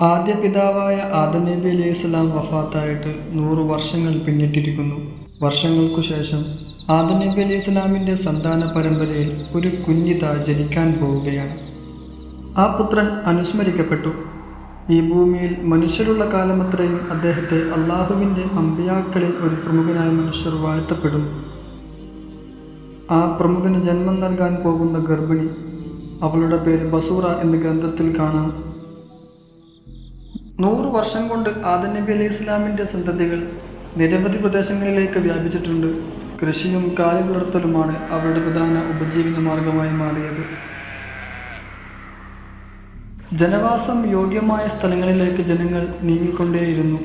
ആദ്യ പിതാവായ ആദം നബി അലൈഹി സ്വലാം വഫാത്തായിട്ട് നൂറ് വർഷങ്ങൾ പിന്നിട്ടിരിക്കുന്നു. വർഷങ്ങൾക്കു ശേഷം ആദം നബി അലൈഹി സ്വലാമിന്റെ സന്താന പരമ്പരയിൽ ഒരു കുഞ്ഞിത ജനിക്കാൻ പോവുകയാണ്. ആ പുത്രൻ അനുസ്മരിക്കപ്പെട്ടു. ഈ ഭൂമിയിൽ മനുഷ്യരുള്ള കാലമത്രയും അദ്ദേഹത്തെ അള്ളാഹുവിന്റെ അമ്പിയാക്കളിൽ ഒരു പ്രമുഖനായ മനുഷ്യർ വാഴ്ത്തപ്പെടും ആ പ്രമുഖന് ജന്മം നൽകാൻ പോകുന്ന ഗർഭിണി അവളുടെ പേര് ബസൂറ എന്ന ഗ്രന്ഥത്തിൽ കാണാം. നൂറ് വർഷം കൊണ്ട് ആദം നബി അലൈഹി ഇസ്ലാമിന്റെ സന്തതികൾ നിരവധി പ്രദേശങ്ങളിലേക്ക് വ്യാപിച്ചിട്ടുണ്ട്. കൃഷിയും കാലി വളർത്തലുമാണ് അവരുടെ പ്രധാന ഉപജീവന മാർഗമായി മാറിയത്. ജനവാസം യോഗ്യമായ സ്ഥലങ്ങളിലേക്ക് ജനങ്ങൾ നീങ്ങിക്കൊണ്ടേയിരുന്നു.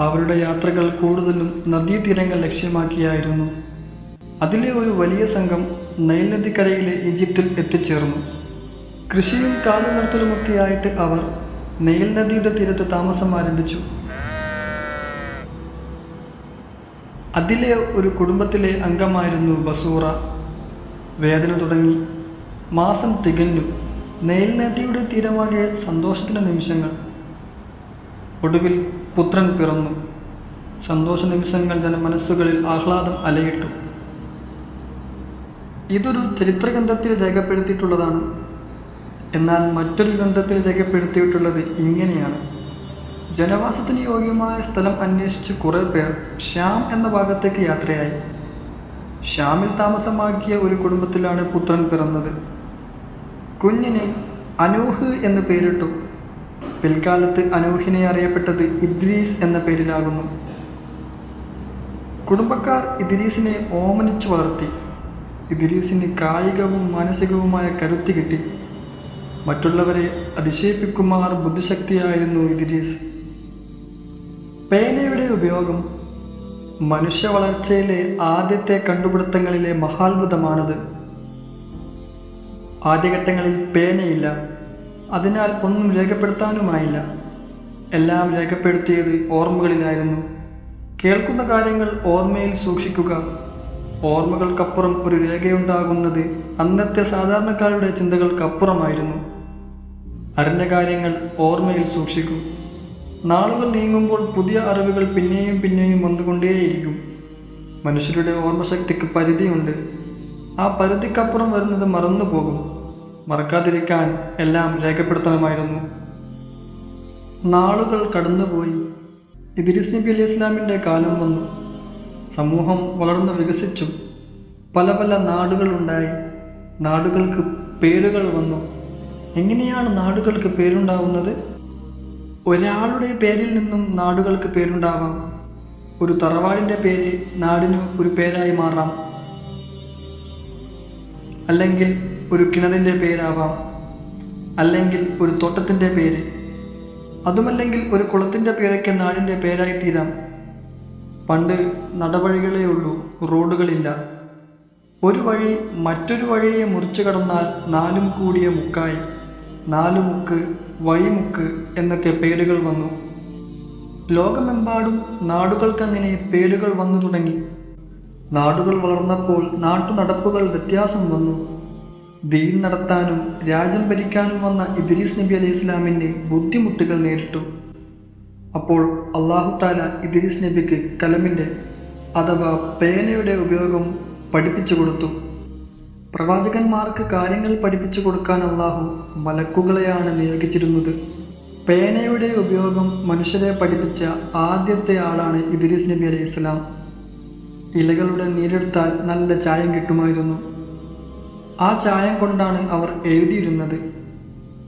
അവരുടെ യാത്രകൾ കൂടുതലും നദീതീരങ്ങൾ ലക്ഷ്യമാക്കിയായിരുന്നു. അതിലെ ഒരു വലിയ സംഘം നൈൽ നദിക്കരയിലെ ഈജിപ്തിൽ എത്തിച്ചേർന്നു. കൃഷിയും കാലുനടത്തലുമൊക്കെയായിട്ട് അവർ നെയിൽ നദിയുടെ തീരത്ത് താമസം ആരംഭിച്ചു. അതിലെ ഒരു കുടുംബത്തിലെ അംഗമായിരുന്നു ബസൂറ. വേദന തുടങ്ങി. മാസം തികഞ്ഞു. നെയിൽ നദിയുടെ തീരമാകെ സന്തോഷത്തിന്റെ നിമിഷങ്ങൾ. ഒടുവിൽ പുത്രൻ പിറന്നു. സന്തോഷ നിമിഷങ്ങൾ ജനമനസ്സുകളിൽ ആഹ്ലാദം അലയിട്ടു. ഇതൊരു ചരിത്രഗ്രന്ഥത്തിൽ രേഖപ്പെടുത്തിയിട്ടുള്ളതാണ്. എന്നാൽ മറ്റൊരു ഗ്രന്ഥത്തിൽ രേഖപ്പെടുത്തിയിട്ടുള്ളത് ഇങ്ങനെയാണ്. ജനവാസത്തിന് യോഗ്യമായ സ്ഥലം അന്വേഷിച്ച് കുറേ പേർ ശ്യാം എന്ന ഭാഗത്തേക്ക് യാത്രയായി. ശ്യാമിൽ താമസമാക്കിയ ഒരു കുടുംബത്തിലാണ് പുത്രൻ പിറന്നത്. കുഞ്ഞിന് അനൂഹ് എന്ന് പേരിട്ടു. പിൽക്കാലത്ത് അനൂഹിനെ അറിയപ്പെട്ടത് ഇദ്രീസ് എന്ന പേരിലാകുന്നു. കുടുംബക്കാർ ഇദ്രീസിനെ ഓമനിച്ചു വളർത്തി. ഇദ്രീസിന് കായികവും മാനസികവുമായ കരുത്ത് കിട്ടി. മറ്റുള്ളവരെ അതിശയിപ്പിക്കുമാർ ബുദ്ധിശക്തിയായിരുന്നു ഇതിരീസ് പേനയുടെ ഉപയോഗം മനുഷ്യ വളർച്ചയിലെ ആദ്യത്തെ കണ്ടുപിടുത്തങ്ങളിലെ മഹാത്ഭുതമാണത്. ആദ്യഘട്ടങ്ങളിൽ പേനയില്ല അതിനാൽ ഒന്നും രേഖപ്പെടുത്താനുമായില്ല. എല്ലാം രേഖപ്പെടുത്തിയത് ഓർമ്മകളിലായിരുന്നു. കേൾക്കുന്ന കാര്യങ്ങൾ ഓർമ്മയിൽ സൂക്ഷിക്കുക. ഓർമ്മകൾക്കപ്പുറം ഒരു രേഖയുണ്ടാകുന്നത് അന്നത്തെ സാധാരണക്കാരുടെ ചിന്തകൾക്കപ്പുറമായിരുന്നു. അറിഞ്ഞ കാര്യങ്ങൾ ഓർമ്മയിൽ സൂക്ഷിക്കും. നാളുകൾ നീങ്ങുമ്പോൾ പുതിയ അറിവുകൾ പിന്നെയും പിന്നെയും വന്നുകൊണ്ടേയിരിക്കും. മനുഷ്യരുടെ ഓർമ്മശക്തിക്ക് പരിധിയുണ്ട്. ആ പരിധിക്കപ്പുറം വരുന്നത് മറന്നു പോകും മറക്കാതിരിക്കാൻ എല്ലാം രേഖപ്പെടുത്തണമായിരുന്നു. നാളുകൾ കടന്നുപോയി. ഇദ്രിസ് നബി അലി ഇസ്ലാമിന്റെ കാലം വന്നു. സമൂഹം വളർന്നു വികസിച്ചു. പല പല നാടുകളുണ്ടായി നാടുകൾക്ക് പേരുകൾ വന്നു. എങ്ങനെയാണ് നാടുകൾക്ക് പേരുണ്ടാവുന്നത്? ഒരാളുടെ പേരിൽ നിന്നും നാടുകൾക്ക് പേരുണ്ടാവാം. ഒരു തറവാടിന്റെ പേര് നാടിന് ഒരു പേരായി മാറാം. അല്ലെങ്കിൽ ഒരു കിണറിന്റെ പേരാവാം. അല്ലെങ്കിൽ ഒരു തോട്ടത്തിന്റെ പേര്. അതുമല്ലെങ്കിൽ ഒരു കുളത്തിന്റെ പേരൊക്കെ നാടിന്റെ പേരായി തീരാം. പണ്ട് നടവഴികളേ ഉള്ളൂ റോഡുകളില്ല. ഒരു വഴി മറ്റൊരു വഴിയെ മുറിച്ചു കടന്നാൽ നാലും കൂടിയ മുക്കായി നാലു മുക്ക് വഴിമുക്ക് എന്നൊക്കെ പേരുകൾ വന്നു. ലോകമെമ്പാടും നാടുകൾക്കങ്ങനെ പേരുകൾ വന്നു തുടങ്ങി. നാടുകൾ വളർന്നപ്പോൾ നാട്ടുനടപ്പുകൾ വ്യത്യാസം വന്നു. ദീൻ നടത്താനും രാജ്യം ഭരിക്കാനും വന്ന ഇദ്രീസ് നബി അലൈഹി ഇസ്ലാമിന്റെ ബുദ്ധിമുട്ടുകൾ നേരിട്ടു. അപ്പോൾ അള്ളാഹു താല ഇദ്രീസ് നബിക്ക് കലമിന്റെ അഥവാ പേനയുടെ ഉപയോഗം പഠിപ്പിച്ചു കൊടുത്തു. പ്രവാചകന്മാർക്ക് കാര്യങ്ങൾ പഠിപ്പിച്ചു കൊടുക്കാൻ അള്ളാഹു മലക്കുകളെയാണ് നിയോഗിച്ചിരുന്നത്. പേനയുടെ ഉപയോഗം മനുഷ്യരെ പഠിപ്പിച്ച ആദ്യത്തെ ആളാണ് ഇദ്രീസ് നബി അലൈഹി ഇസ്ലാം ഇലകളുടെ നീരെടുത്താൽ നല്ല ചായം കിട്ടുമായിരുന്നു. ആ ചായം കൊണ്ടാണ് അവർ എഴുതിയിരുന്നത്.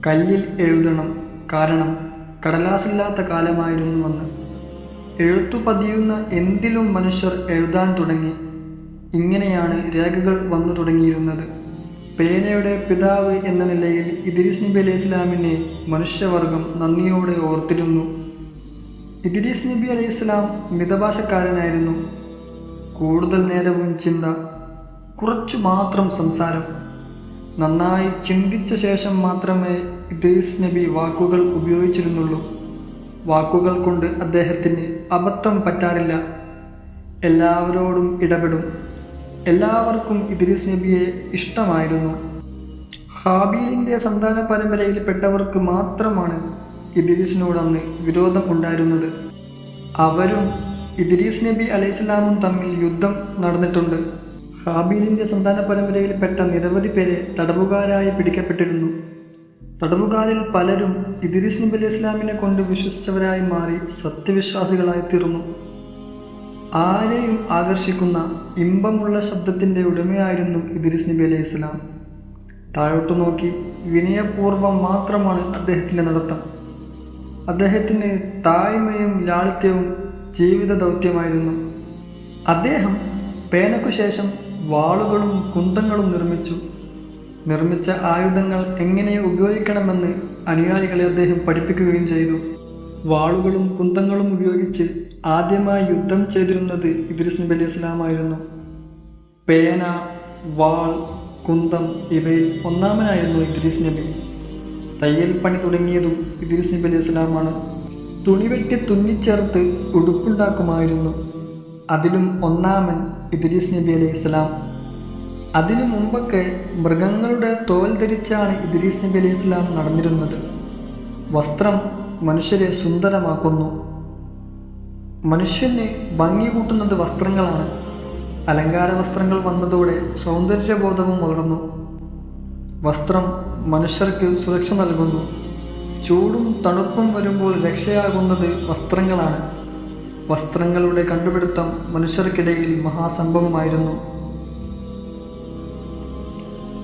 കല്ലിൽ എഴുതണം കാരണം കടലാസില്ലാത്ത കാലമായിരുന്നു അന്ന് എഴുത്തു പതിയുന്ന എന്തിലും മനുഷ്യർ എഴുതാൻ തുടങ്ങി. ഇങ്ങനെയാണ് രേഖകൾ വന്നു തുടങ്ങിയിരുന്നത്. പേനയുടെ പിതാവ് എന്ന നിലയിൽ ഇദ്രീസ് നബി അലൈഹി ഇസ്ലാമിനെ മനുഷ്യവർഗം നന്ദിയോടെ ഓർത്തിരുന്നു. ഇദ്രീസ് നബി അലൈഹി ഇസ്ലാം മിതഭാഷക്കാരനായിരുന്നു. കൂടുതൽ നേരവും ചിന്ത കുറച്ചു മാത്രം സംസാരം. നന്നായി ചിന്തിച്ച ശേഷം മാത്രമേ ഇദ്രീസ് നബി വാക്കുകൾ ഉപയോഗിച്ചിരുന്നുള്ളൂ. വാക്കുകൾ കൊണ്ട് അദ്ദേഹത്തിന് അബദ്ധം പറ്റാറില്ല. എല്ലാവരോടും ഇടപെടും. എല്ലാവർക്കും ഇദ്രീസ് നബിയെ ഇഷ്ടമായിരുന്നു. ഹാബീലിന്റെ സന്താന പരമ്പരയിൽപ്പെട്ടവർക്ക് മാത്രമാണ് ഇദ്രീസിനോട് അന്ന് വിരോധം ഉണ്ടായിരുന്നത്. അവരും ഇദ്രീസ് നബി അലൈഹിസ്ലാമും തമ്മിൽ യുദ്ധം നടന്നിട്ടുണ്ട്. ഹാബീലിന്റെ സന്താന പരമ്പരയിൽപ്പെട്ട നിരവധി പേരെ തടവുകാരായി പിടിക്കപ്പെട്ടിരുന്നു. തടവുകാരിൽ പലരും ഇദ്രീസ് നബി അലൈഹി ഇസ്ലാമിനെ കൊണ്ട് വിശ്വസിച്ചവരായി മാറി സത്യവിശ്വാസികളായി തീർന്നു. ആരെയും ആകർഷിക്കുന്ന ഇമ്പമുള്ള ശബ്ദത്തിന്റെ ഉടമയായിരുന്നു ഇദ്രിസ് നബി അലൈഹി ഇസ്ലാം താഴോട്ട് നോക്കി വിനയപൂർവം മാത്രമാണ് അദ്ദേഹത്തിന്റെ നടത്തം. അദ്ദേഹത്തിന് തായ്മയും ലാളിത്യവും ജീവിത ദൗത്യമായിരുന്നു. അദ്ദേഹം പേനക്കു ശേഷം വാളുകളും കുന്തങ്ങളും നിർമ്മിച്ചു. നിർമ്മിച്ച ആയുധങ്ങൾ എങ്ങനെ ഉപയോഗിക്കണമെന്ന് അനുയായികളെ അദ്ദേഹം പഠിപ്പിക്കുകയും ചെയ്തു. വാളുകളും കുന്തങ്ങളും ഉപയോഗിച്ച് ആദ്യമായി യുദ്ധം ചെയ്തിരുന്നത് ഇദ്രിസ് നബി അലൈഹി ഇസ്ലാമായിരുന്നു പേന വാൾ കുന്തം ഇവയിൽ ഒന്നാമനായിരുന്നു ഇദ്രീസ് നബി. തയ്യൽ പണി തുടങ്ങിയതും ഇദ്രീസ് നബി അലി ഇസ്ലാമാണ് തുണി വെട്ടി തുന്നിച്ചേർത്ത് ഉടുപ്പുണ്ടാക്കുമായിരുന്നു. അതിലും ഒന്നാമൻ ഇദ്രീസ് നബി അലി ഇസ്ലാം അതിനു മുമ്പൊക്കെ മൃഗങ്ങളുടെ തോൽ ധരിച്ചാണ് ഇദ്രീസ് നബി അലി ഇസ്ലാം നടന്നിരുന്നത്. വസ്ത്രം മനുഷ്യരെ സുന്ദരമാക്കുന്നു. മനുഷ്യന് ഭംഗി കൂട്ടുന്നത് വസ്ത്രങ്ങളാണ്. അലങ്കാര വസ്ത്രങ്ങൾ വന്നതോടെ സൗന്ദര്യബോധവും വളർന്നു. വസ്ത്രം മനുഷ്യർക്ക് സുരക്ഷ നൽകുന്നു. ചൂടും തണുപ്പും വരുമ്പോൾ രക്ഷയാകുന്നത് വസ്ത്രങ്ങളാണ്. വസ്ത്രങ്ങളുടെ കണ്ടുപിടുത്തം മനുഷ്യർക്കിടയിൽ മഹാസംഭവമായിരുന്നു.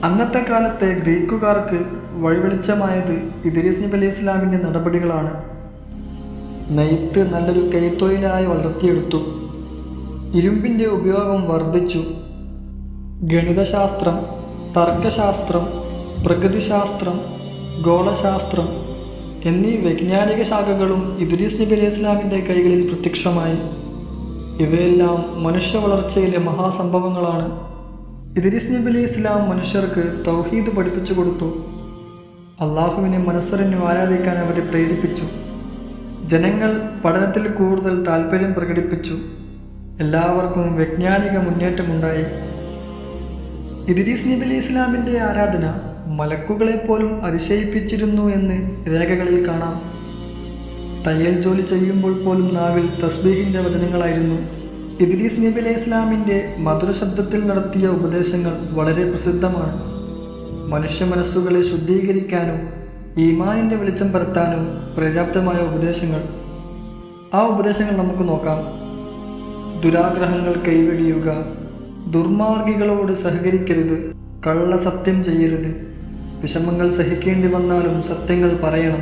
അന്നത്തെ കാലത്തെ ഗ്രീക്കുകാർക്ക് വഴിവെളിച്ചമായത് ഇദ്രീസ് നബി അലൈഹി ഇസ്ലാമിന്റെ നടപടികളാണ്. നെയ്ത്ത് നല്ലൊരു കൈത്തൊഴിലായി വളർത്തിയെടുത്തു. ഇരുമ്പിന്റെ ഉപയോഗം വർദ്ധിച്ചു. ഗണിതശാസ്ത്രം തർക്കശാസ്ത്രം പ്രകൃതിശാസ്ത്രം ഗോളശാസ്ത്രം എന്നീ വൈജ്ഞാനിക ശാഖകളും ഇദ്രീസ് നബി അലൈഹി ഇസ്ലാമിന്റെ കൈകളിൽ പ്രത്യക്ഷമായി. ഇവയെല്ലാം മനുഷ്യ വളർച്ചയിലെ മഹാസംഭവങ്ങളാണ്. ഇദ്രീസ് നബി അലൈഹി ഇസ്ലാം മനുഷ്യർക്ക് തൗഹീദ് പഠിപ്പിച്ചു കൊടുത്തു. അള്ളാഹുവിനെ മനസ്സറിഞ്ഞു ആരാധിക്കാൻ അവരെ പ്രേരിപ്പിച്ചു. ജനങ്ങൾ പഠനത്തിൽ കൂടുതൽ താല്പര്യം പ്രകടിപ്പിച്ചു. എല്ലാവർക്കും വൈജ്ഞാനിക മുന്നേറ്റമുണ്ടായി. ഇദ്രീസ് നബി അലി ഇസ്ലാമിന്റെ ആരാധന മലക്കുകളെപ്പോലും അതിശയിപ്പിച്ചിരുന്നു എന്ന് രേഖകളിൽ കാണാം. തയ്യൽ ജോലി ചെയ്യുമ്പോൾ പോലും നാവിൽ തസ്ബീഹിന്റെ വചനങ്ങളായിരുന്നു. ഇദ്രീസ് നബി അലൈഹി ഇസ്ലാമിന്റെ മധുര ശബ്ദത്തിൽ നടത്തിയ ഉപദേശങ്ങൾ വളരെ പ്രസിദ്ധമാണ്. മനുഷ്യ മനസ്സുകളെ ശുദ്ധീകരിക്കാനും ഈമാനിന്റെ വെളിച്ചം പരത്താനും പര്യാപ്തമായ ഉപദേശങ്ങൾ. ആ ഉപദേശങ്ങൾ നമുക്ക് നോക്കാം. ദുരാഗ്രഹങ്ങൾ കൈവെടിയുക ദുർമാർഗികളോട് സഹകരിക്കരുത് കള്ള സത്യം ചെയ്യരുത്. വിഷമങ്ങൾ സഹിക്കേണ്ടി വന്നാലും സത്യങ്ങൾ പറയണം.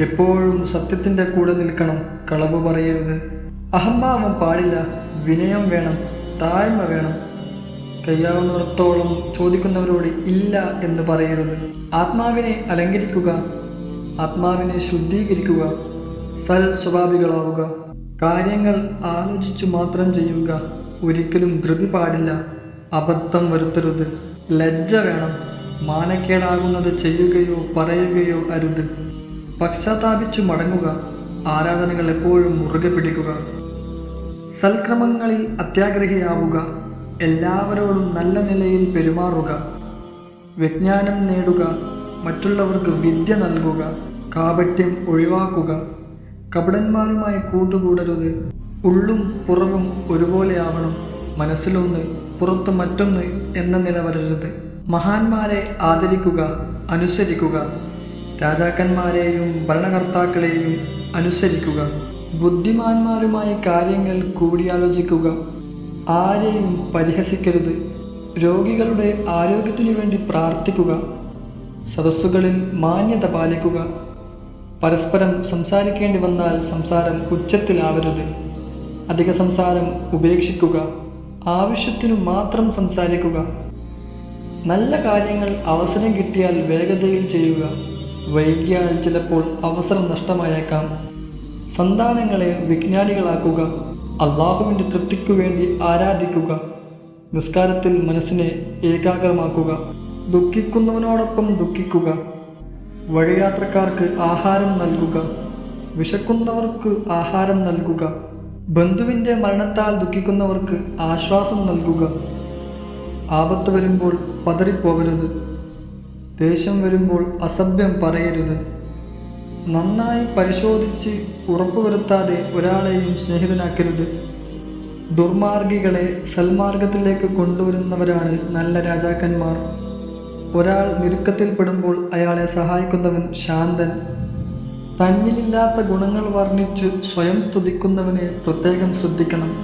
എപ്പോഴും സത്യത്തിന്റെ കൂടെ നിൽക്കണം കളവ് പറയരുത്. അഹംഭാവം പാടില്ല വിനയം വേണം താഴ്മ വേണം. കഴിയാവുന്നിടത്തോളം ചോദിക്കുന്നവരോട് ഇല്ല എന്ന് പറയരുത്. ആത്മാവിനെ അലങ്കരിക്കുക ആത്മാവിനെ ശുദ്ധീകരിക്കുക സൽ സ്വഭാവികളാവുക. കാര്യങ്ങൾ ആലോചിച്ചു മാത്രം ചെയ്യുക ഒരിക്കലും ധൃതി പാടില്ല. അബദ്ധം വരുത്തരുത്. ലജ്ജ വേണം. മാനക്കേടാകുന്നത് ചെയ്യുകയോ പറയുകയോ അരുത്. പശ്ചാത്താപിച്ചു മടങ്ങുക. ആരാധനകൾ എപ്പോഴും മുറുകെ പിടിക്കുക. സൽക്രമങ്ങളിൽ അത്യാഗ്രഹിയാവുക. എല്ലാവരോടും നല്ല നിലയിൽ പെരുമാറുക. വിജ്ഞാനം നേടുക. മറ്റുള്ളവർക്ക് വിദ്യ നൽകുക. കാപട്യം ഒഴിവാക്കുക. കപടന്മാരുമായി കൂട്ടുകൂടരുത്. ഉള്ളും പുറവും ഒരുപോലെയാവണം. മനസ്സിലൊന്ന് പുറത്ത് മറ്റൊന്ന് എന്ന നില വരരുത്. മഹാന്മാരെ ആദരിക്കുക അനുസരിക്കുക. രാജാക്കന്മാരെയും ഭരണകർത്താക്കളെയും അനുസരിക്കുക. ബുദ്ധിമാന്മാരുമായി കാര്യങ്ങൾ കൂടിയാലോചിക്കുക. ആരെയും പരിഹസിക്കരുത്. രോഗികളുടെ ആരോഗ്യത്തിനു വേണ്ടി പ്രാർത്ഥിക്കുക. സദസ്സുകളിൽ മാന്യത പാലിക്കുക. പരസ്പരം സംസാരിക്കേണ്ടി വന്നാൽ സംസാരം ഉച്ചത്തിലാവരുത്. അധിക സംസാരം ഉപേക്ഷിക്കുക. ആവശ്യത്തിനു മാത്രം സംസാരിക്കുക. നല്ല കാര്യങ്ങൾ അവസരം കിട്ടിയാൽ വേഗതയിൽ ചെയ്യുക. വൈകിയാൽ ചിലപ്പോൾ അവസരം നഷ്ടമായേക്കാം. സന്താനങ്ങളെ വിജ്ഞാനികളാക്കുക. അള്ളാഹുവിന്റെ തൃപ്തിക്കു വേണ്ടി ആരാധിക്കുക നിസ്കാരത്തിൽ മനസ്സിനെ ഏകാഗ്രമാക്കുക ദുഃഖിക്കുന്നവനോടൊപ്പം ദുഃഖിക്കുക വഴിയാത്രക്കാർക്ക് ആഹാരം നൽകുക വിശക്കുന്നവർക്ക് ആഹാരം നൽകുക ബന്ധുവിന്റെ മരണത്താൽ ദുഃഖിക്കുന്നവർക്ക് ആശ്വാസം നൽകുക. ആപത്ത് വരുമ്പോൾ പതറിപ്പോകരുത് ദേഷ്യം വരുമ്പോൾ അസഭ്യം പറയരുത്. നന്നായി പരിശോധിച്ച് ഉറപ്പുവരുത്താതെ ഒരാളെയും സ്നേഹിതനാക്കരുത്. ദുർമാർഗികളെ സൽമാർഗത്തിലേക്ക് കൊണ്ടുവരുന്നവരാണ് നല്ല രാജാക്കന്മാർ. ഒരാൾ ഞെരുക്കത്തിൽപ്പെടുമ്പോൾ അയാളെ സഹായിക്കുന്നവൻ ശാന്തൻ. തന്നിലില്ലാത്ത ഗുണങ്ങൾ വർണിച്ച് സ്വയം സ്തുതിക്കുന്നവനെ പ്രത്യേകം ശ്രദ്ധിക്കണം.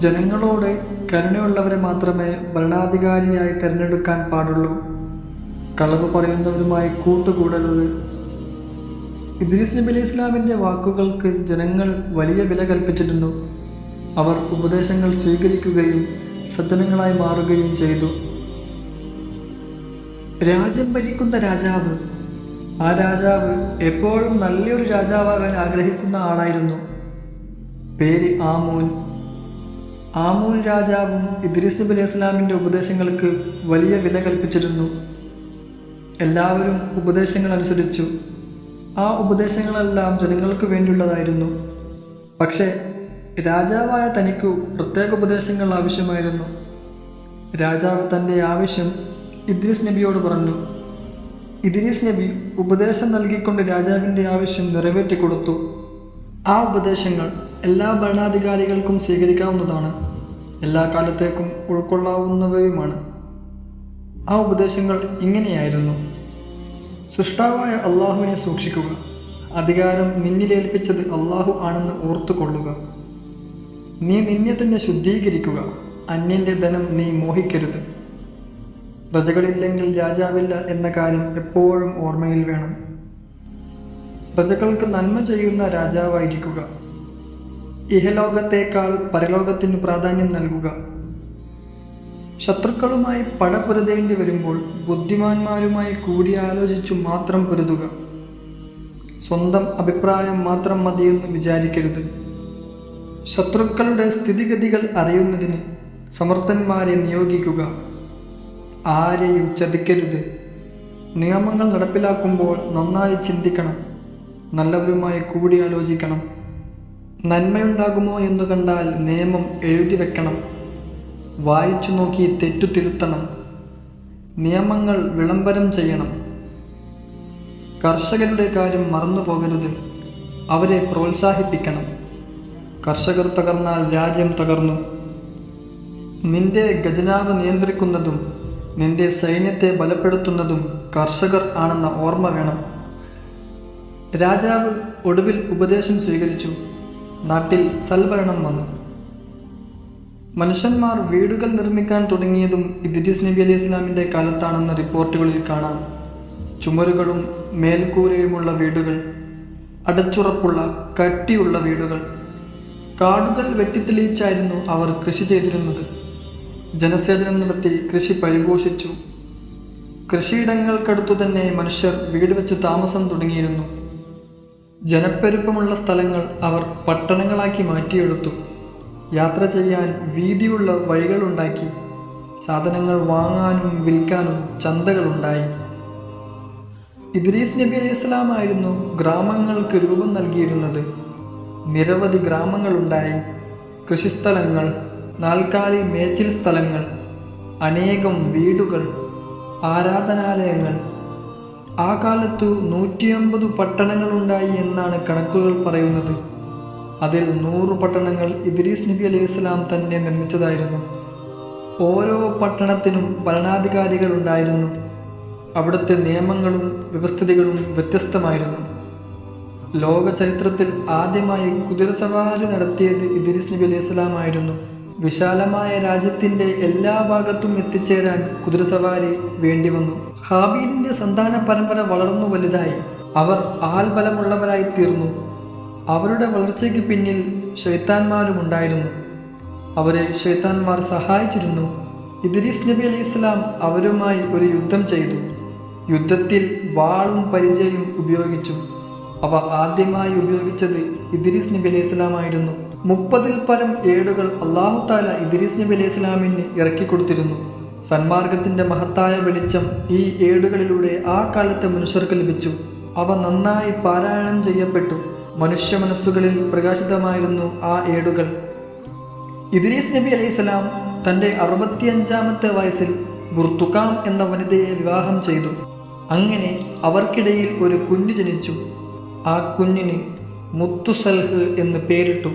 ജനങ്ങളോട് കരുണയുള്ളവരെ മാത്രമേ ഭരണാധികാരിയായി തിരഞ്ഞെടുക്കാൻ പാടുള്ളൂ. കളവ് പറയുന്നവരുമായി കൂട്ടുകൂടരുത്. ഇദ്രീസ് നബി അലി ഇസ്ലാമിന്റെ വാക്കുകൾക്ക് ജനങ്ങൾ വലിയ വില കൽപ്പിച്ചിരുന്നു. അവർ ഉപദേശങ്ങൾ സ്വീകരിക്കുകയും സജ്ജനങ്ങളായി മാറുകയും ചെയ്തു. രാജ്യം ഭരിക്കുന്ന രാജാവ് ആ രാജാവ് എപ്പോഴും നല്ലൊരു രാജാവാകാൻ ആഗ്രഹിക്കുന്ന ആളായിരുന്നു. പേര് ആമൂൻ. ആമൂൻ രാജാവും ഇദ്രീസ് നബി അലൈഹി ഇസ്ലാമിന്റെ ഉപദേശങ്ങൾക്ക് വലിയ വില കൽപ്പിച്ചിരുന്നു. എല്ലാവരും ഉപദേശങ്ങൾ അനുസരിച്ചു. ആ ഉപദേശങ്ങളെല്ലാം ജനങ്ങൾക്ക് വേണ്ടിയുള്ളതായിരുന്നു. പക്ഷേ രാജാവായ തനിക്കു പ്രത്യേക ഉപദേശങ്ങൾ ആവശ്യമായിരുന്നു. രാജാവ് തന്റെ ആവശ്യം ഇദ്രീസ് നബിയോട് പറഞ്ഞു. ഇദ്രീസ് നബി ഉപദേശം നൽകിക്കൊണ്ട് രാജാവിന്റെ ആവശ്യം നിറവേറ്റി കൊടുത്തു ആ ഉപദേശങ്ങൾ എല്ലാ ഭരണാധികാരികൾക്കും സ്വീകരിക്കാവുന്നതാണ്. എല്ലാ കാലത്തേക്കും ഉൾക്കൊള്ളാവുന്നവയുമാണ്. ആ ഉപദേശങ്ങൾ ഇങ്ങനെയായിരുന്നു. സൃഷ്ടാവായ അള്ളാഹുവിനെ സൂക്ഷിക്കുക. അധികാരം നിന്നിലേൽപ്പിച്ചത് അള്ളാഹു ആണെന്ന് ഓർത്തുകൊള്ളുക. നീ നിന്നെ തന്നെ ശുദ്ധീകരിക്കുക. അന്യന്റെ ധനം നീ മോഹിക്കരുത്. പ്രജകളില്ലെങ്കിൽ രാജാവില്ല എന്ന കാര്യം എപ്പോഴും ഓർമ്മയിൽ വേണം. പ്രജകൾക്ക് നന്മ ചെയ്യുന്ന രാജാവായിരിക്കുക. ഇഹലോകത്തേക്കാൾ പരലോകത്തിന് പ്രാധാന്യം നൽകുക. ശത്രുക്കളുമായി പട പൊരുതേണ്ടി വരുമ്പോൾ ബുദ്ധിമാന്മാരുമായി കൂടിയാലോചിച്ചു മാത്രം പൊരുതുക. സ്വന്തം അഭിപ്രായം മാത്രം മതിയെന്ന് വിചാരിക്കരുത്. ശത്രുക്കളുടെ സ്ഥിതിഗതികൾ അറിയുന്നതിന് സമർത്ഥന്മാരെ നിയോഗിക്കുക. ആരെയും ചതിക്കരുത്. നിയമങ്ങൾ നടപ്പിലാക്കുമ്പോൾ നന്നായി ചിന്തിക്കണം. നല്ലവരുമായി കൂടിയാലോചിക്കണം. നന്മയുണ്ടാകുമോ എന്ന് കണ്ടാൽ നിയമം എഴുതി വെക്കണം. വായിച്ചു നോക്കി തെറ്റു തിരുത്തണം നിയമങ്ങൾ വിളംബരം ചെയ്യണം. കർഷകരുടെ കാര്യം മറന്നു പോകരുത് അവരെ പ്രോത്സാഹിപ്പിക്കണം. കർഷകർ തകർന്നാൽ രാജ്യം തകർന്നു. നിന്റെ ഖജനാവ് നിയന്ത്രിക്കുന്നതും നിന്റെ സൈന്യത്തെ ബലപ്പെടുത്തുന്നതും കർഷകർ ആണെന്ന ഓർമ്മ വേണം. രാജാവ് ഒടുവിൽ ഉപദേശം സ്വീകരിച്ചു. നാട്ടിൽ സൽഭരണം വന്നു. മനുഷ്യന്മാർ വീടുകൾ നിർമ്മിക്കാൻ തുടങ്ങിയതും ഇദ്രീസ് നബി അലി ഇസ്ലാമിന്റെ കാലത്താണെന്ന റിപ്പോർട്ടുകളിൽ കാണാം. ചുമരുകളും മേൽക്കൂരയുമുള്ള വീടുകൾ അടച്ചുറപ്പുള്ള കട്ടിയുള്ള വീടുകൾ കാടുകൾ വെട്ടിത്തെളിയിച്ചായിരുന്നു അവർ കൃഷി ചെയ്തിരുന്നത്. ജനസേചനം നടത്തി കൃഷി പരിപോഷിച്ചു. കൃഷിയിടങ്ങൾക്കടുത്തു തന്നെ മനുഷ്യർ വീട് വെച്ച് താമസം തുടങ്ങിയിരുന്നു. ജനപ്പെരുപ്പമുള്ള സ്ഥലങ്ങൾ അവർ പട്ടണങ്ങളാക്കി മാറ്റിയെടുത്തു. യാത്ര ചെയ്യാൻ വീതിയുള്ള വഴികളുണ്ടാക്കി. സാധനങ്ങൾ വാങ്ങാനും വിൽക്കാനും ചന്തകളുണ്ടായി. ഇദ്രീസ് നബി അലൈഹി സ്വലാമായിരുന്നു ഗ്രാമങ്ങൾക്ക് രൂപം നൽകിയിരുന്നത്. നിരവധി ഗ്രാമങ്ങളുണ്ടായി. കൃഷിസ്ഥലങ്ങൾ നാൽക്കാലി മേച്ചിൽ സ്ഥലങ്ങൾ അനേകം വീടുകൾ ആരാധനാലയങ്ങൾ. ആ കാലത്തു നൂറ്റിയമ്പത് പട്ടണങ്ങളുണ്ടായി എന്നാണ് കണക്കുകൾ പറയുന്നത്. അതിൽ നൂറ് പട്ടണങ്ങൾ ഇദ്രീസ് നബി അലൈഹി ഇസ്ലാം തന്നെ നിർമ്മിച്ചതായിരുന്നു. ഓരോ പട്ടണത്തിനും ഭരണാധികാരികൾ ഉണ്ടായിരുന്നു. അവിടുത്തെ നിയമങ്ങളും വ്യവസ്ഥിതികളും വ്യത്യസ്തമായിരുന്നു. ലോക ചരിത്രത്തിൽ ആദ്യമായി കുതിര സവാരി നടത്തിയത് ഇദ്രീസ് നബി അലൈഹി ഇസ്ലാം ആയിരുന്നു. വിശാലമായ രാജ്യത്തിന്റെ എല്ലാ ഭാഗത്തും എത്തിച്ചേരാൻ കുതിരസവാരി വേണ്ടി വന്നു. ഹാബീലിന്റെ സന്താന പരമ്പര വളർന്നു വലുതായി. അവർ ആൽബലമുള്ളവരായി തീർന്നു. അവരുടെ വളർച്ചയ്ക്ക് പിന്നിൽ ഷെയ്ത്താന്മാരും ഉണ്ടായിരുന്നു. അവരെ ഷെയ്ത്താന്മാർ സഹായിച്ചിരുന്നു. ഇദ്രീസ് നബി അലി ഇസ്ലാം അവരുമായി ഒരു യുദ്ധം ചെയ്തു. യുദ്ധത്തിൽ വാളും പരിചയവും ഉപയോഗിച്ചു. അവ ആദ്യമായി ഉപയോഗിച്ചത് ഇദ്രീസ് നബി അലൈഹി ഇസ്ലാം ആയിരുന്നു മുപ്പതിൽ പരം ഏടുകൾ അള്ളാഹു താല ഇദ്രീസ് നബി അലൈഹി ഇസ്ലാമിന് ഇറക്കിക്കൊടുത്തിരുന്നു സന്മാർഗത്തിന്റെ മഹത്തായ വെളിച്ചം ഈ ഏടുകളിലൂടെ ആ കാലത്തെ മനുഷ്യർക്ക് ലഭിച്ചു. അവ നന്നായി പാരായണം ചെയ്യപ്പെട്ടു. മനുഷ്യ മനസ്സുകളിൽ പ്രകാശിതമായിരുന്നു ആ ഏടുകൾ. ഇദ്രീസ് നബി അലൈഹി സ്വലാം തന്റെ അറുപത്തിയഞ്ചാമത്തെ വയസ്സിൽ ബുർത്തുക്കാം എന്ന വനിതയെ വിവാഹം ചെയ്തു. അങ്ങനെ അവർക്കിടയിൽ ഒരു കുഞ്ഞു ജനിച്ചു. ആ കുഞ്ഞിന് മുത്തുസൽഹ് എന്ന് പേരിട്ടു.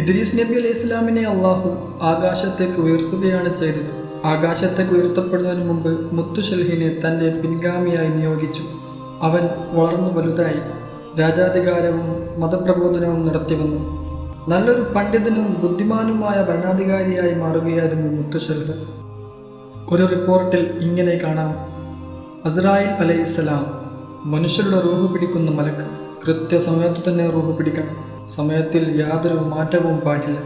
ഇദ്രീസ് നബി അലൈഹി ഇസ്ലാമിനെ അള്ളാഹു ആകാശത്തേക്ക് ഉയർത്തുകയാണ് ചെയ്തത്. ആകാശത്തേക്ക് ഉയർത്തപ്പെടുന്നതിന് മുമ്പ് മുത്തുസൽഹിനെ തന്റെ പിൻഗാമിയായി നിയോഗിച്ചു. അവൻ വളർന്നു വലുതായി. രാജാധികാരവും മതപ്രബോധനവും നടത്തി വന്നു. നല്ലൊരു പണ്ഡിതനും ബുദ്ധിമാനുമായ ഭരണാധികാരിയായി മാറുകയായിരുന്നു മുത്തശ്ശൽവൻ ഒരു റിപ്പോർട്ടിൽ ഇങ്ങനെ കാണാം. അസ്രായിൽ അലൈഹിസ്സലാം മനുഷ്യരുടെ റൂഹ് പിടിക്കുന്ന മലക്ക് കൃത്യസമയത്ത് തന്നെ റൂഹ് പിടിക്കണം സമയത്തിൽ യാതൊരു മാറ്റവും പാടില്ല.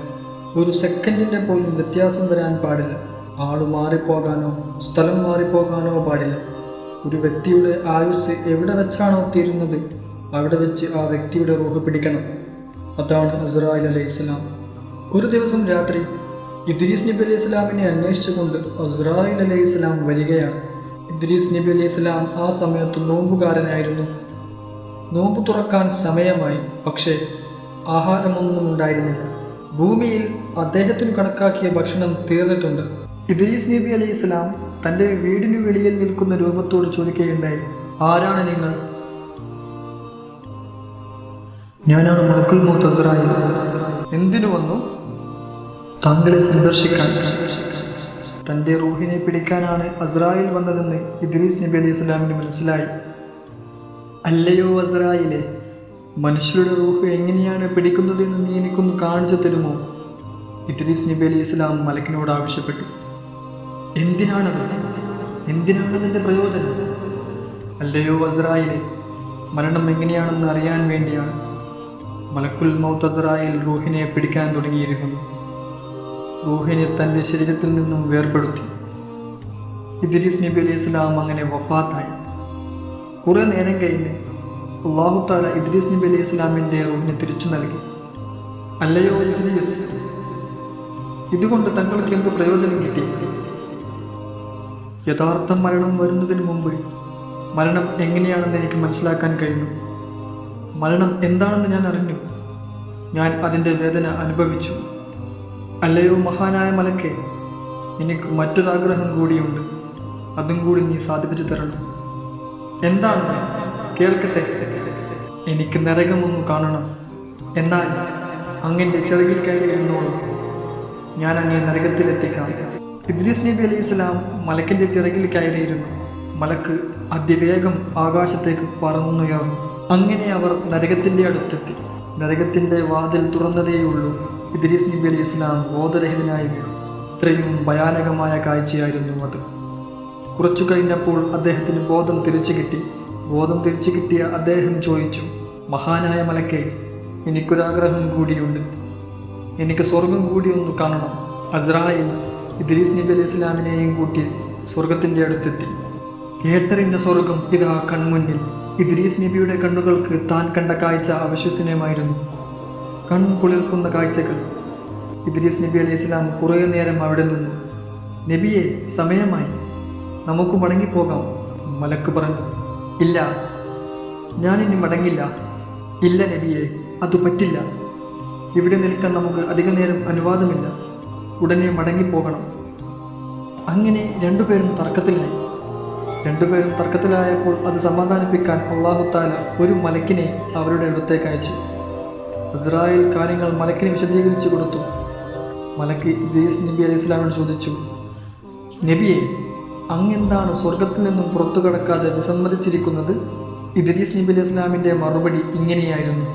ഒരു സെക്കൻഡിന്റെ പോലും വ്യത്യാസം വരാൻ പാടില്ല. ആൾ മാറിപ്പോകാനോ സ്ഥലം മാറിപ്പോകാനോ പാടില്ല. ഒരു വ്യക്തിയുടെ ആയുസ് എവിടെ വെച്ചാണോ തീരുന്നത്? അവിടെ വെച്ച് ആ വ്യക്തിയുടെ റൂഹ് പിടിക്കണം. അതാണ് അസറായിൽ അലൈഹി സ്വലാം. ഒരു ദിവസം രാത്രി ഇദ്രീസ് നബി അലൈഹി സ്വലാമിനെ അന്വേഷിച്ചുകൊണ്ട് അസറായിൽ അലൈഹി സ്വലാം വരികയാണ്. ഇദ്രീസ് നബി അലൈഹി സ്വലാം ആ സമയത്ത് നോമ്പുകാരനായിരുന്നു. നോമ്പ് തുറക്കാൻ സമയമായി പക്ഷേ ആഹാരമൊന്നും ഉണ്ടായിരുന്നില്ല. ഭൂമിയിൽ അദ്ദേഹത്തിന് കണക്കാക്കിയ ഭക്ഷണം തീർന്നിട്ടുണ്ട്. ഇദ്രീസ് നബി അലൈഹി സ്വലാം തന്റെ വീടിന് വെളിയിൽ നിൽക്കുന്ന രൂപത്തോട് ചോദിക്കുകയുണ്ടായി ആരാണ് നിങ്ങൾ? ഞാനാണ് മലക്കുൽ മുത്തസറായി. എന്തിനു വന്നു? താങ്കളെ സന്ദർശിക്കാൻ തന്റെ റൂഹിനെ പിടിക്കാനാണ് അസ്രായിൽ വന്നതെന്ന് ഇദ്രീസ് നബി അലൈഹി സ്വലാമിന് മനസ്സിലായി. അല്ലയോ അസ്രായിലെ മനുഷ്യരുടെ റൂഹ് എങ്ങനെയാണ് പിടിക്കുന്നതെന്ന് നീ എനിക്കൊന്ന് കാണിച്ചു തരുമോ? ഇദ്രീസ് നബി അലൈഹി സ്വലാം മലക്കിനോട് ആവശ്യപ്പെട്ടു. എന്തിനാണത്? എന്തിനാണതിന്റെ പ്രയോജനം? അല്ലയോ അസ്രായിലെ മരണം എങ്ങനെയാണെന്ന് അറിയാൻ വേണ്ടിയാണ്. മലക്കുൽ മൗത്ത് അസ്രായിൽ റൂഹിനെ പിടിക്കാൻ തുടങ്ങിയിരിക്കുന്നു റൂഹിനെ തന്റെ ശരീരത്തിൽ നിന്നും വേർപെടുത്തി. ഇദ്രീസ് നബി അലൈഹി സ്വലാം അങ്ങനെ വഫാത്തായി. കുറേ നേരം കഴിഞ്ഞ് അള്ളാഹുത്താല ഇദ്രീസ് നബി അലൈഹി സ്വലാമിന്റെ റൂഹിനെ തിരിച്ചു നൽകി. അല്ലയോ ഇദ്രീസ് ഇതുകൊണ്ട് തങ്ങൾക്ക് എന്ത് പ്രയോജനം കിട്ടി? യഥാർത്ഥ മരണം വരുന്നതിന് മുമ്പ് മരണം എങ്ങനെയാണെന്ന് എനിക്ക് മനസ്സിലാക്കാൻ കഴിഞ്ഞു. മരണം എന്താണെന്ന് ഞാൻ അറിഞ്ഞു. ഞാൻ അതിന്റെ വേദന അനുഭവിച്ചു. അല്ലയോ മഹാനായ മലക്കെ എനിക്ക് മറ്റൊരാഗ്രഹം കൂടിയുണ്ട്. അതും കൂടി നീ സാധിപ്പിച്ചു തരണം. എന്താണ്? കേൾക്കട്ടെ. എനിക്ക് നരകമൊന്നും കാണണം. എന്നാൽ അങ്ങന്റെ ചെറുകിൽ കയറി ഇരുന്നോളൂ. ഞാൻ അങ്ങേ നരകത്തിലെത്തിക്കാം. ഇദ്രീസ് നബി അലൈഹി ഇസ്ലാം മലക്കിന്റെ ചിറകിൽ കയറിയിരുന്നു. മലക്ക് അതിവേഗം ആകാശത്തേക്ക് പറന്നുയർന്നു. അങ്ങനെ അവർ നരകത്തിന്റെ അടുത്തെത്തി. നരകത്തിന്റെ വാതിൽ തുറന്നതേയുള്ളൂ. ഇദ്രീസ് നബി അലി ഇസ്ലാം ബോധരഹിതനായി വീണു. ഇത്രയും ഭയാനകമായ കാഴ്ചയായിരുന്നു അത്. കുറച്ചു കഴിഞ്ഞപ്പോൾ അദ്ദേഹത്തിന് ബോധം തിരിച്ചു കിട്ടി. ബോധം തിരിച്ചു കിട്ടിയ അദ്ദേഹം ചോദിച്ചു മഹാനായ മലക്കെ എനിക്കൊരാഗ്രഹം കൂടിയുണ്ട്. എനിക്ക് സ്വർഗം കൂടി ഒന്ന് കാണണം. അസ്രായിൽ ഇദ്രീസ് നബി അലി ഇസ്ലാമിനെയും കൂട്ടി സ്വർഗത്തിന്റെ അടുത്തെത്തി. കേട്ടറിഞ്ഞ സ്വർഗം ഇതാ കൺമുന്നിൽ. ഇദ്രീസ് നബിയുടെ കണ്ണുകൾക്ക് താൻ കണ്ട കാഴ്ച അവിശ്വസനീയമായിരുന്നു. കൺ കുളിർക്കുന്ന കാഴ്ചകൾ. ഇദ്രീസ് നബി അലൈഹി ഇസ്ലാം കുറേ നേരം അവിടെ നിന്നു. നബിയെ സമയമായി നമുക്ക് മടങ്ങിപ്പോകാം മലക്ക് പറഞ്ഞു. ഇല്ല ഞാനിനി മടങ്ങില്ല. ഇല്ല നബിയെ അത് പറ്റില്ല. ഇവിടെ നിൽക്കാൻ നമുക്ക് അധിക നേരം അനുവാദമില്ല. ഉടനെ മടങ്ങിപ്പോകണം. അങ്ങനെ രണ്ടുപേരും തർക്കത്തിലായി. രണ്ടുപേരും തർക്കത്തിലായപ്പോൾ അത് സമാധാനിപ്പിക്കാൻ അള്ളാഹു താല ഒരു മലക്കിനെ അവരുടെ അടുത്തേക്ക് അയച്ചു. ഇസ്രായേൽ കാര്യങ്ങൾ മലക്കിനെ വിശദീകരിച്ചു കൊടുത്തു. മലക്ക് ഇദ്രീസ് നബി അലൈഹി ഇസ്ലാമിനോട് ചോദിച്ചു നബിയെ അങ്ങെന്താണ് സ്വർഗത്തിൽ നിന്നും പുറത്തു കടക്കാതെ വിസമ്മതിച്ചിരിക്കുന്നത്? ഇദ്രീസ് നബി അലൈഹി ഇസ്ലാമിന്റെ മറുപടി ഇങ്ങനെയായിരുന്നു.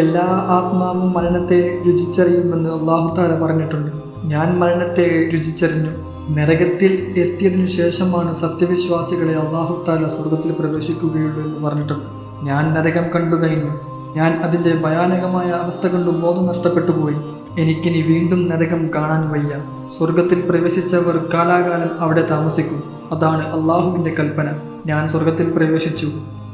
എല്ലാ ആത്മാവും മരണത്തെ രുചിച്ചറിയുമെന്ന് അള്ളാഹു താല പറഞ്ഞിട്ടുണ്ട്. ഞാൻ മരണത്തെ രുചിച്ചറിഞ്ഞു. നരകത്തിൽ എത്തിയതിനു ശേഷമാണ് സത്യവിശ്വാസികളെ അള്ളാഹു താല സ്വർഗത്തിൽ പ്രവേശിക്കുകയുള്ളൂ എന്ന് പറഞ്ഞിട്ടുണ്ട് ഞാൻ നരകം കണ്ടു കഴിഞ്ഞു. ഞാൻ അതിന്റെ ഭയാനകമായ അവസ്ഥ കണ്ടു ബോധം നഷ്ടപ്പെട്ടു പോയി. എനിക്കിനി വീണ്ടും നരകം കാണാൻ വയ്യ. സ്വർഗത്തിൽ പ്രവേശിച്ചവർ കാലാകാലം അവിടെ താമസിക്കും. അതാണ് അള്ളാഹുവിന്റെ കൽപ്പന. ഞാൻ സ്വർഗത്തിൽ പ്രവേശിച്ചു.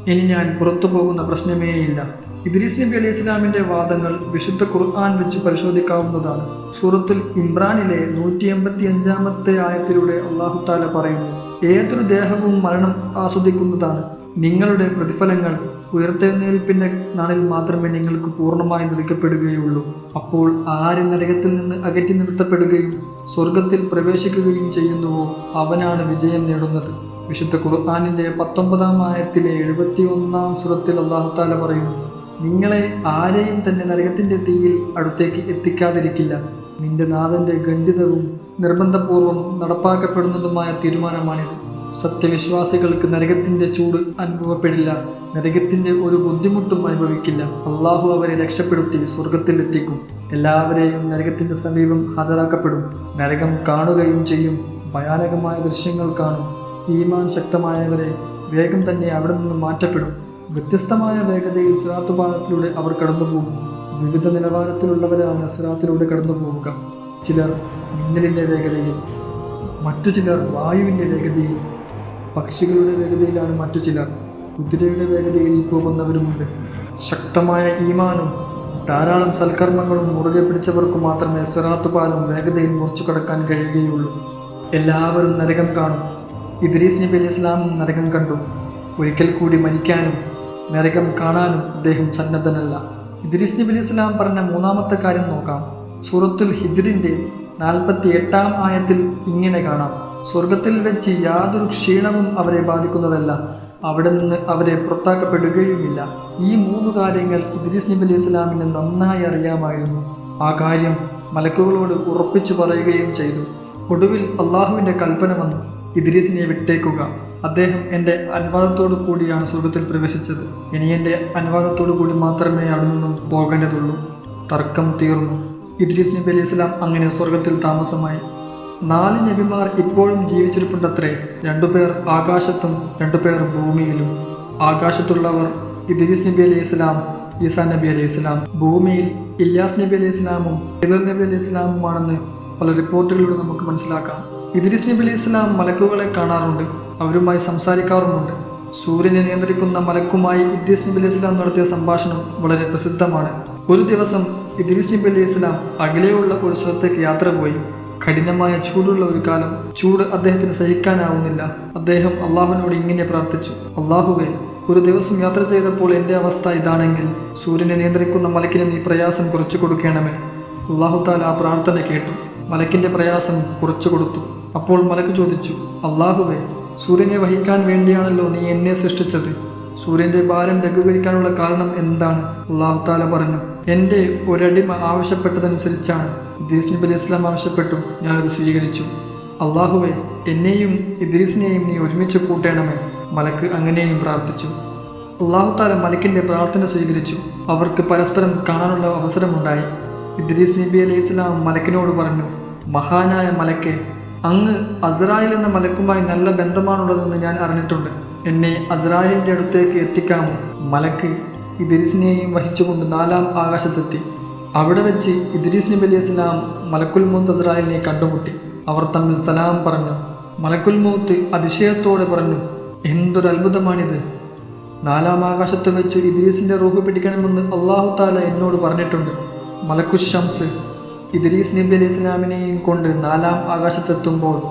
ഇനി ഞാൻ പുറത്തു പോകുന്ന പ്രശ്നമേയില്ല. ഇദ്രീസ് നബി അലൈഹി ഇസ്ലാമിന്റെ വാദങ്ങൾ വിശുദ്ധ ഖുർആൻ വെച്ച് പരിശോധിക്കാവുന്നതാണ്. സൂറത്തുൽ ഇമ്രാനിലെ നൂറ്റി എൺപത്തി അഞ്ചാമത്തെ ആയത്തിലൂടെ അള്ളാഹു താല പറയുന്നു ഏതൊരു ദേഹവും മരണം ആസ്വദിക്കുന്നതാണ്. നിങ്ങളുടെ പ്രതിഫലങ്ങൾ ഉയർത്തെഴുന്നേൽപ്പിന്റെ നാളിൽ മാത്രമേ നിങ്ങൾക്ക് പൂർണമായി നിൽക്കപ്പെടുകയുള്ളൂ അപ്പോൾ ആര് നരകത്തിൽ നിന്ന് അകറ്റി നിർത്തപ്പെടുകയും സ്വർഗത്തിൽ പ്രവേശിക്കുകയും ചെയ്യുന്നുവോ അവനാണ് വിജയം നേടുന്നത്. വിശുദ്ധ ഖുർആാനിന്റെ പത്തൊമ്പതാം ആയത്തിലെ എഴുപത്തി ഒന്നാം സുറത്തിൽ അള്ളാഹുത്താല പറയുന്നു നിങ്ങളെ ആരെയും തന്നെ നരകത്തിന്റെ തീയിൽ അടുത്തേക്ക് എത്തിക്കാതിരിക്കില്ല. നിന്റെ നാഥന്റെ ഖണ്ഡിതവും നിർബന്ധപൂർവം നടപ്പാക്കപ്പെടുന്നതുമായ തീരുമാനമാണിത്. സത്യവിശ്വാസികൾക്ക് നരകത്തിന്റെ ചൂട് അനുഭവപ്പെടില്ല. നരകത്തിന്റെ ഒരു ബുദ്ധിമുട്ടും അനുഭവിക്കില്ല. അള്ളാഹു അവരെ രക്ഷപ്പെടുത്തി സ്വർഗത്തിലെത്തിക്കും എല്ലാവരെയും നരകത്തിന്റെ സമീപം ഹാജരാക്കപ്പെടും. നരകം കാണുകയും ചെയ്യും. ഭയാനകമായ ദൃശ്യങ്ങൾ കാണും. ഈമാൻ ശക്തമായവരെ വേഗം തന്നെ അവിടെ നിന്ന് മാറ്റപ്പെടും. വ്യത്യസ്തമായ വേഗതയിൽ സിറാത്തുപാലത്തിലൂടെ അവർ കടന്നു പോകും വിവിധ നിലവാരത്തിലുള്ളവരാണ് സിറാത്തിലൂടെ കടന്നു പോവുക ചിലർ മിന്നലിന്റെ വേഗതയിൽ മറ്റു ചിലർ വായുവിന്റെ വേഗതയിൽ. പക്ഷികളുടെ വേഗതയിലാണ് മറ്റു ചിലർ. കുതിരയുടെ വേഗതയിൽ പോകുന്നവരുമുണ്ട് ശക്തമായ ഈമാനും ധാരാളം സൽക്കർമ്മങ്ങളും മുറുകെ പിടിച്ചവർക്ക് മാത്രമേ സിറാത്ത് പാലം വേഗതയിൽ മുറിച്ചു കടക്കാൻ കഴിയുകയുള്ളൂ. എല്ലാവരും നരകം കാണും. ഇദ്രീസ് നബി അലി ഇസ്ലാമും നരകം കണ്ടു. ഒരിക്കൽ കൂടി മരിക്കാനും നരകം കാണാനും അദ്ദേഹം സന്നദ്ധനല്ല. ഇദ്രീസ് നബി അലി ഇസ്ലാം പറഞ്ഞ മൂന്നാമത്തെ കാര്യം നോക്കാം. സൂറത്തുൽ ഹിജ്റിന്റെ നാൽപ്പത്തി എട്ടാം ആയത്തിൽ ഇങ്ങനെ കാണാം. സ്വർഗത്തിൽ വെച്ച് യാതൊരു ക്ഷീണവും അവരെ ബാധിക്കുന്നതല്ല. അവിടെ നിന്ന് അവരെ പുറത്താക്കപ്പെടുകയുമില്ല. ഈ മൂന്ന് കാര്യങ്ങൾ ഇദ്രീസ് നബി അലി ഇസ്ലാമിന് നന്നായി അറിയാമായിരുന്നു. ആ കാര്യം മലക്കുകളോട് ഉറപ്പിച്ചു പറയുകയും ചെയ്തു. ഒടുവിൽ അള്ളാഹുവിന്റെ കൽപ്പന വന്നു. ഇദ്രീസിനെ വിട്ടേക്കുക. അദ്ദേഹം എന്റെ അനുവാദത്തോടു കൂടിയാണ് സ്വർഗത്തിൽ പ്രവേശിച്ചത്. ഇനി എന്റെ അനുവാദത്തോടു കൂടി മാത്രമേ അവിടെ നിന്നും പോകേണ്ടതുള്ളൂ. തർക്കം തീർന്നു. ഇദ്രീസ് നബി അലൈഹി സ്വലാം അങ്ങനെ സ്വർഗത്തിൽ താമസമായി. നാല് നബിമാർ ഇപ്പോഴും ജീവിച്ചിരിപ്പുണ്ടത്രേ. രണ്ടുപേർ ആകാശത്തും രണ്ടുപേർ ഭൂമിയിലും. ആകാശത്തുള്ളവർ ഇദ്രീസ് നബി അലൈഹി സ്വലാം ഈസാ നബി അലൈഹി സ്വലാം ഭൂമിയിൽ ഇല്യാസ് നബി അലൈഹി സ്വലാമും ഇദർ നബി അലൈഹി സ്വലാമുമാണെന്ന് പല റിപ്പോർട്ടുകളിലൂടെ നമുക്ക് മനസ്സിലാക്കാം. ഇദ്രീസ് നബി സ്വലാം മലക്കുകളെ കാണാറുണ്ട് അവരുമായി സംസാരിക്കാറുമുണ്ട്. സൂര്യനെ നിയന്ത്രിക്കുന്ന മലക്കുമായി ഇദ്രിസ് നബി അലി ഇസ്ലാം നടത്തിയ സംഭാഷണം വളരെ പ്രസിദ്ധമാണ്. ഒരു ദിവസം ഇദ്രിസ് നബി അലി ഇസ്ലാം അകലെയുള്ള ഒരു സ്ഥലത്തേക്ക് യാത്ര പോയി. കഠിനമായ ചൂടുള്ള ഒരു കാലം ചൂട് അദ്ദേഹത്തിന് സഹിക്കാനാവുന്നില്ല. അദ്ദേഹം അള്ളാഹുവിനോട് ഇങ്ങനെ പ്രാർത്ഥിച്ചു അള്ളാഹുവെ ഒരു ദിവസം യാത്ര ചെയ്തപ്പോൾ എന്റെ അവസ്ഥ ഇതാണെങ്കിൽ സൂര്യനെ നിയന്ത്രിക്കുന്ന മലക്കിന് നീ പ്രയാസം കുറച്ചു കൊടുക്കണമേ. അള്ളാഹുത്താൽ ആ പ്രാർത്ഥന കേട്ടു. മലക്കിന്റെ പ്രയാസം കുറച്ചു കൊടുത്തു. അപ്പോൾ മലക്ക് ചോദിച്ചു അള്ളാഹുവേ സൂര്യനെ വഹിക്കാൻ വേണ്ടിയാണല്ലോ നീ എന്നെ സൃഷ്ടിച്ചത്. സൂര്യന്റെ ഭാരം ലഘൂകരിക്കാനുള്ള കാരണം എന്താണ്? അള്ളാഹു താല പറഞ്ഞു എന്റെ ഒരടിമ ആവശ്യപ്പെട്ടതനുസരിച്ചാണ്. ഇദ്രീസ് നബി അലൈഹി ഇസ്ലാം ആവശ്യപ്പെട്ടു ഞാനത് സ്വീകരിച്ചു. അള്ളാഹുവെ എന്നെയും ഇദ്രീസിനെയും നീ ഒരുമിച്ച് കൂട്ടണമേ. മലക്ക് അങ്ങനെയും പ്രാർത്ഥിച്ചു. അള്ളാഹു താല മലക്കിന്റെ പ്രാർത്ഥന സ്വീകരിച്ചു. അവർക്ക് പരസ്പരം കാണാനുള്ള അവസരമുണ്ടായി. ഇദ്രീസ് നബി അലൈഹി ഇസ്ലാം മലക്കിനോട് പറഞ്ഞു മഹാനായ മലക്കെ അങ്ങ് അസ്രായിൽ എന്ന മലക്കുമായി നല്ല ബന്ധമാണുള്ളതെന്ന് ഞാൻ അറിഞ്ഞിട്ടുണ്ട്. എന്നെ അസ്രായിലിന്റെ അടുത്തേക്ക് എത്തിക്കാമോ? മലക്ക് ഇദ്രീസിനെയും വഹിച്ചുകൊണ്ട് നാലാം ആകാശത്തെത്തി. അവിടെ വെച്ച് ഇദ്രീസ് നബി അലൈഹി ഇസ്ലാം മലക്കുൽ മൂത്ത് അസ്രായിലിനെ കണ്ടുമുട്ടി. അവർ തമ്മിൽ സലാം പറഞ്ഞു. മലക്കുൽ മൂത്ത് അതിശയത്തോടെ പറഞ്ഞു എന്തൊരു അത്ഭുതമാണിത് നാലാം ആകാശത്ത് വെച്ച് ഇദ്രീസിന്റെ റൂഹ് പിടിക്കണമെന്ന് അള്ളാഹു താല എന്നോട് പറഞ്ഞിട്ടുണ്ട്. മലക്കു ഷംസ് ഇദ്രീസ് നബി അലി ഇസ്ലാമിനെയും കൊണ്ട് നാലാം ആകാശത്തെത്തുമ്പോൾ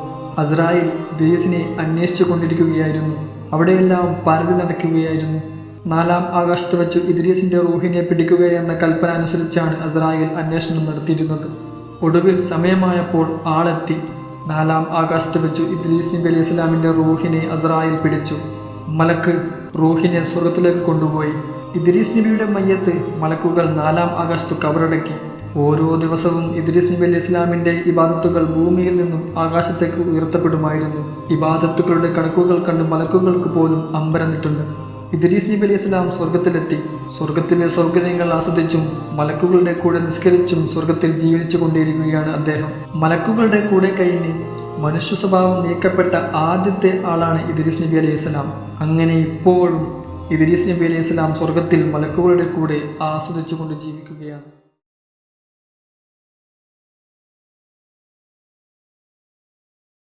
അസ്രായിൽ ഇദ്രീസിനെ അന്വേഷിച്ചു കൊണ്ടിരിക്കുകയായിരുന്നു അവിടെയെല്ലാം പാരതി നടക്കുകയായിരുന്നു. നാലാം ആകാശത്ത് വെച്ച് ഇദ്രീസിന്റെ റൂഹിനെ പിടിക്കുകയെന്ന കൽപ്പന അനുസരിച്ചാണ് അസ്രായിൽ അന്വേഷണം നടത്തിയിരുന്നത്. ഒടുവിൽ സമയമായപ്പോൾ ആളെത്തി. നാലാം ആകാശത്ത് വെച്ചു ഇദ്രീസ് നബി അലി ഇസ്ലാമിന്റെ റൂഹിനെ അസ്രായിൽ പിടിച്ചു. മലക്ക് റൂഹിനെ സ്വർഗത്തിലേക്ക് കൊണ്ടുപോയി. ഇദ്രീസ് നബിയുടെ മയ്യത്ത് മലക്കുകൾ നാലാം ആകാശത്ത് കബറടക്കി. ഓരോ ദിവസവും ഇദ്രീസ് നബി അലി ഇസ്ലാമിന്റെ ഇബാദത്തുകൾ ഭൂമിയിൽ നിന്നും ആകാശത്തേക്ക് ഉയർത്തപ്പെടുമായിരുന്നു. ഇബാദത്തുകളുടെ കണക്കുകൾ കണ്ട് മലക്കുകൾക്ക് പോലും അമ്പരന്നിട്ടുണ്ട്. ഇദ്രീസ് നബി അലി ഇസ്ലാം സ്വർഗത്തിലെത്തി സ്വർഗത്തിലെ സൗകര്യങ്ങൾ ആസ്വദിച്ചും മലക്കുകളുടെ കൂടെ നിസ്കരിച്ചും സ്വർഗത്തിൽ ജീവിച്ചു കൊണ്ടിരിക്കുകയാണ് അദ്ദേഹം. മലക്കുകളുടെ കൂടെ കഴിഞ്ഞ് മനുഷ്യ സ്വഭാവം നീക്കപ്പെട്ട ആദ്യത്തെ ആളാണ് ഇദ്രീസ് നബി അലി ഇസ്ലാം അങ്ങനെ ഇപ്പോഴും ഇദ്രീസ് നബി സ്വർഗത്തിൽ മലക്കുകളുടെ കൂടെ ആസ്വദിച്ചുകൊണ്ട് ജീവിക്കുകയാണ്.